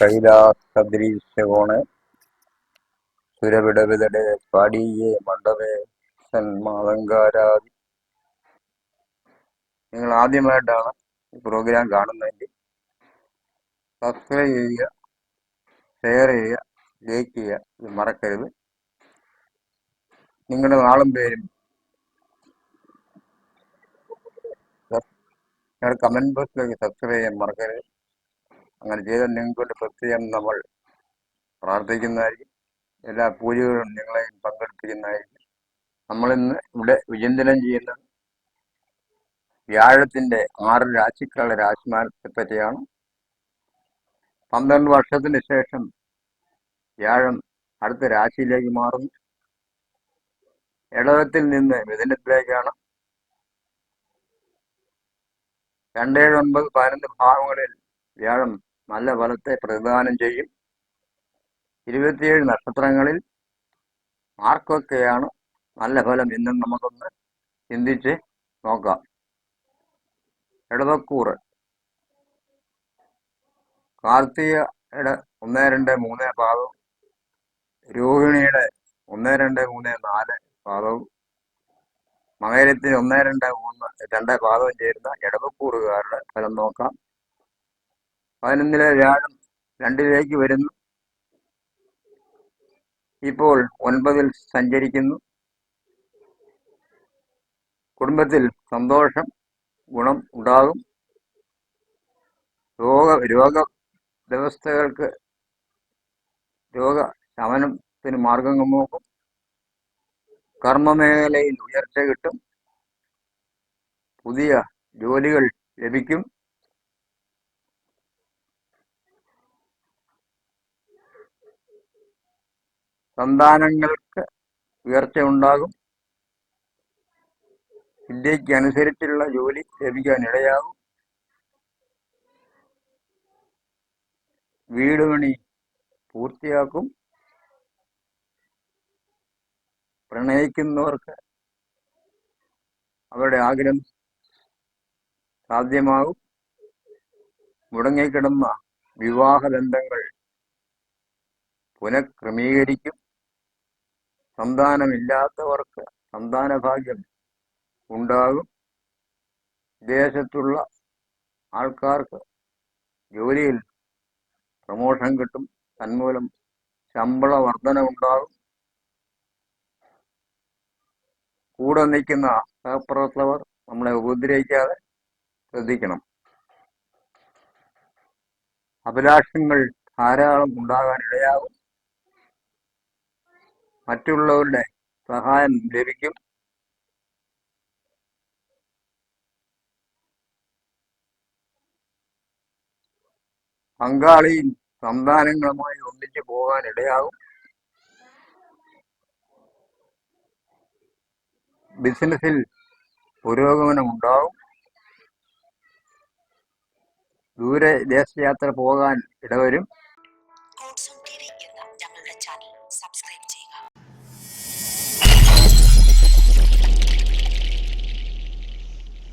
കൈലാസദൃശ്യകോണ്. സുരവിടവിതടെ പാടിയേ മണ്ഡപേ സന്മാതങ്കാരാതി നിങ്ങൾ ആദ്യമായിട്ടാണ് ഈ പ്രോഗ്രാം കാണുന്നതെങ്കിൽ സബ്സ്ക്രൈബ് ചെയ്യുക ഷെയർ ചെയ്യുക ലൈക്ക് ചെയ്യുക ഇത് മറക്കരുത്. നിങ്ങളുടെ നാളും പേരും നിങ്ങളുടെ കമന്റ് ബോക്സിലേക്ക് സബ്സ്ക്രൈബ് ചെയ്യാൻ മറക്കരുത്. അങ്ങനെ ചെയ്ത നിങ്ങളുടെ പ്രത്യേകം നമ്മൾ പ്രാർത്ഥിക്കുന്നതായിരിക്കും. എല്ലാ പൂജകളും നിങ്ങളെയും പങ്കെടുപ്പിക്കുന്നതായിരിക്കും. നമ്മളിന്ന് ഇവിടെ വിചിന്തനം ചെയ്യുന്ന വ്യാഴത്തിന്റെ ആറ് രാശിക്കളുടെ രാശിമാനത്തെ പറ്റിയാണ്. പന്ത്രണ്ട് വർഷത്തിന് ശേഷം വ്യാഴം അടുത്ത രാശിയിലേക്ക് മാറുന്നു. ഇടവത്തിൽ നിന്ന് മിഥുനത്തിലേക്കാണ്. രണ്ടേഴ് ഒൻപത് പതിനൊന്ന് ഭാഗങ്ങളിൽ വ്യാഴം നല്ല ഫലത്തെ പ്രതിദാനം ചെയ്യും. ഇരുപത്തിയേഴ് നക്ഷത്രങ്ങളിൽ ആർക്കൊക്കെയാണ് നല്ല ഫലം എന്നും നമുക്കൊന്ന് ചിന്തിച്ച് നോക്കാം. ഇടവക്കൂറ് കാർത്തികയുടെ ഒന്ന് രണ്ട് മൂന്ന് പാദവും രോഹിണിയുടെ ഒന്ന് രണ്ട് മൂന്ന് നാല് പാദവും മകരത്തിന് ഒന്ന് രണ്ട് മൂന്ന് രണ്ട് പാദവും ചേരുന്ന ഇടവക്കൂറുകാരുടെ ഫലം നോക്കാം. പതിനൊന്നിലെ വ്യാഴം രണ്ടിലേക്ക് വരുന്നു. ഇപ്പോൾ ഒൻപതിൽ സഞ്ചരിക്കുന്നു. കുടുംബത്തിൽ സന്തോഷം ഗുണം ഉണ്ടാകും. രോഗ രോഗ വ്യവസ്ഥകൾക്ക് രോഗ ശമനത്തിന് മാർഗങ്ങൾ നോക്കും കർമ്മമേഖലയിൽ ഉയർച്ച കിട്ടും. പുതിയ ജോലികൾ ലഭിക്കും. സന്താനങ്ങൾക്ക് ഉയർച്ച ഉണ്ടാകും വിദ്യയ്ക്ക് അനുസരിച്ചുള്ള ജോലി ലഭിക്കാൻ ഇടയാകും. വീട് പണി പൂർത്തിയാക്കും. പ്രണയിക്കുന്നവർക്ക് അവരുടെ ആഗ്രഹം സാധ്യമാകും. മുടങ്ങിക്കിടന്ന വിവാഹ ബന്ധങ്ങൾ പുനഃക്രമീകരിക്കും. സന്താനമില്ലാത്തവർക്ക് സന്താന ഭാഗ്യം ഉണ്ടാകും. ദേശത്തുള്ള ആൾക്കാർക്ക് ജോലിയിൽ പ്രമോഷൻ കിട്ടും. തന്മൂലം ശമ്പള വർധന ഉണ്ടാകും കൂടെ നിൽക്കുന്ന സഹപ്രവർത്തകർ നമ്മളെ ഉപദ്രവിക്കാതെ ശ്രദ്ധിക്കണം. അഭിലാഷങ്ങൾ ധാരാളം ഉണ്ടാകാൻ ഇടയാകും. മറ്റുള്ളവരുടെ സഹായം ലഭിക്കും. പങ്കാളിയും സന്താനങ്ങളുമായി ഒന്നിച്ചു പോകാൻ ഇടയാകും ബിസിനസ്സിൽ പുരോഗമനം ഉണ്ടാവും ദൂരെ ദേശയാത്ര പോകാൻ ഇടവരും. സബ്സ്ക്രൈബ് ചെയ്യുക.